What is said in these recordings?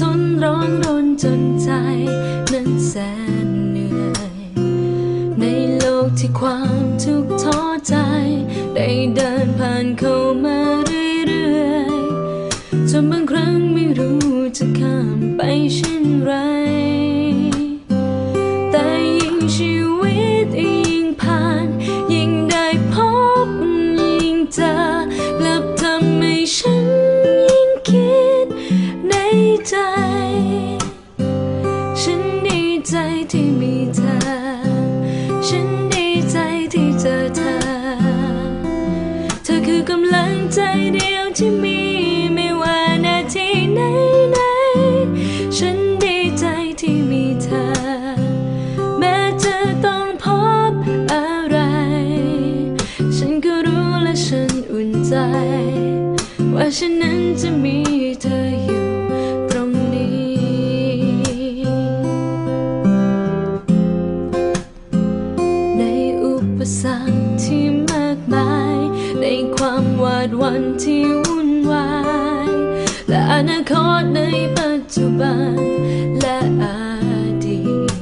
สนร้องรนจนใจนั้นแสนเหนื่อย ในโลกที่ความทุกข์ท้อใจ ได้เดินผ่านเข้ามาเรื่อยๆจนบางครั้งไม่รู้จะข้ามไปเช่นไร รรคที่มากมาย ในความหวาดวันที่วุ่นวาย และอนาคตในปัจจุบัน และอดีต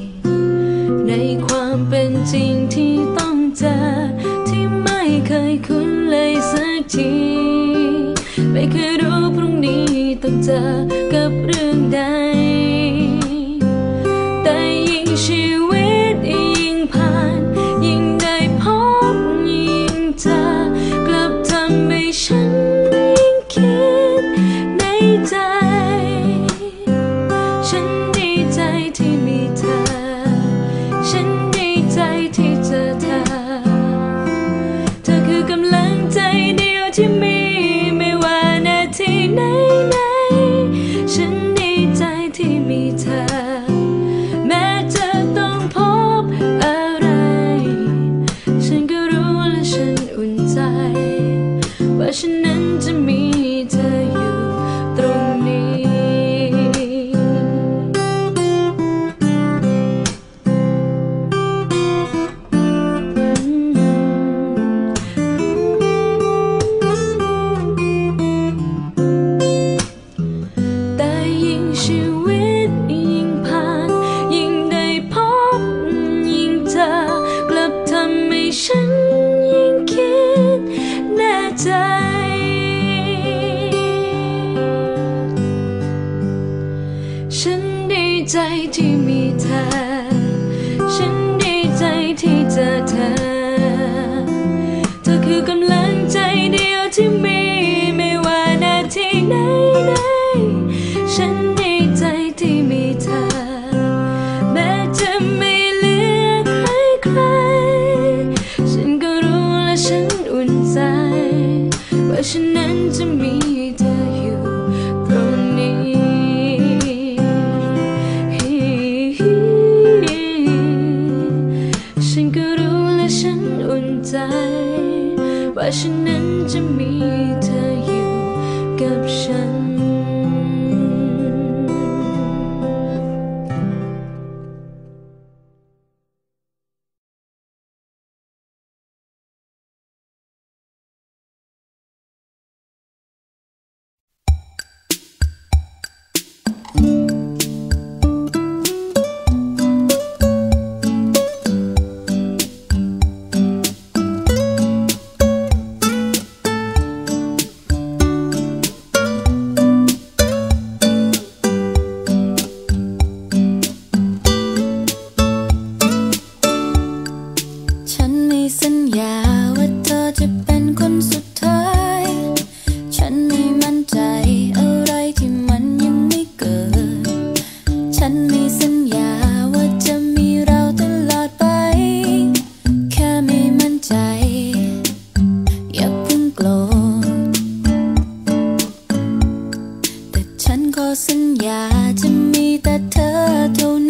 ในความเป็นจริงที่ต้องเจอ ที่ไม่เคยคุ้นเลยสักที ไม่เคยรู้พรุ่งนี้ต้องเจอกับเรื่องใดำใฉันอุ่นใจ ว่าฉันนั้นจะมีเธออยู่กับฉัน สัญญาว่าเธอจะเป็นคนสุดท้าย ฉันไม่มั่นใจอะไรที่มันยังไม่เกิด ฉันไม่สัญญาว่าจะมีเราตลอดไป แค่ไม่มั่นใจ อย่าเพิ่งโกรธ แต่ฉันขอสัญญาจะมีแต่เธอเท่านั้น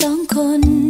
สองคน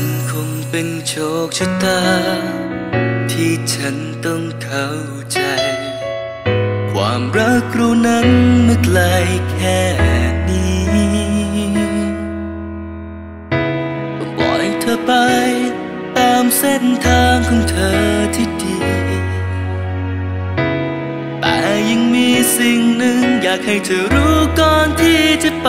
ันคงเป็นโชคชะตา ที่ฉันต้องเข้าใจ ความรักเรานั้นเมื่อไกลแค่นี้ปล่อยเธอไป ตามเส้นทางของเธอที่ดี แต่ยังมีสิ่งหนึ่งอยากให้เธอรู้ก่อนที่จะไป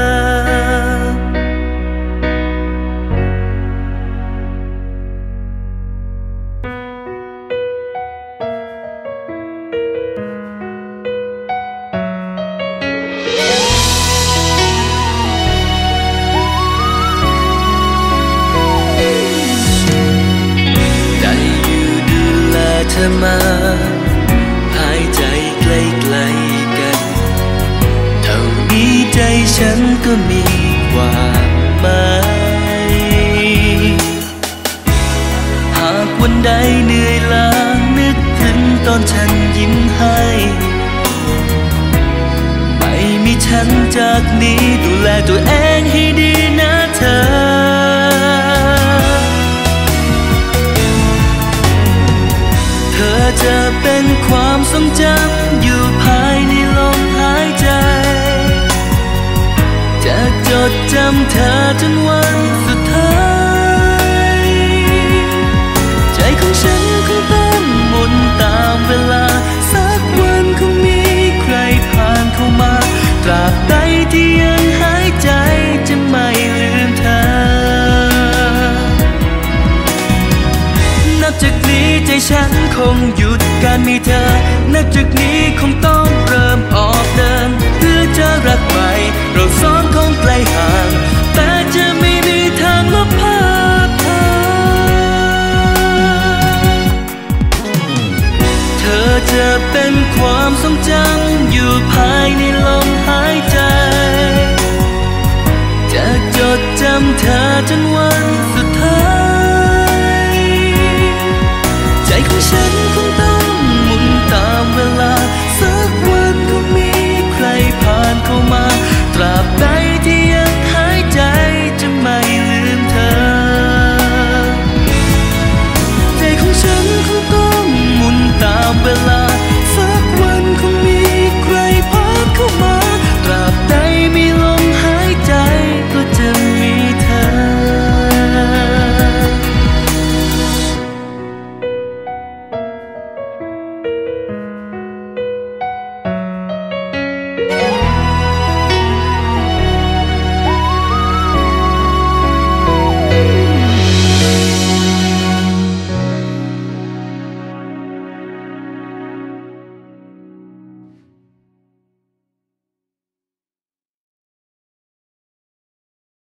ฉันคงหยุดการมีเธอ นับจากนี้คงต้องเริ่มออกเดิน เพื่อจะรักใหม่ เราสองคงไกลห่าง แต่จะไม่มีทางลบภาพเธอ เธอจะเป็นความทรงจำอยู่ภายในลมหายใจ จะจดจำเธอจนวันสุดท้าย 深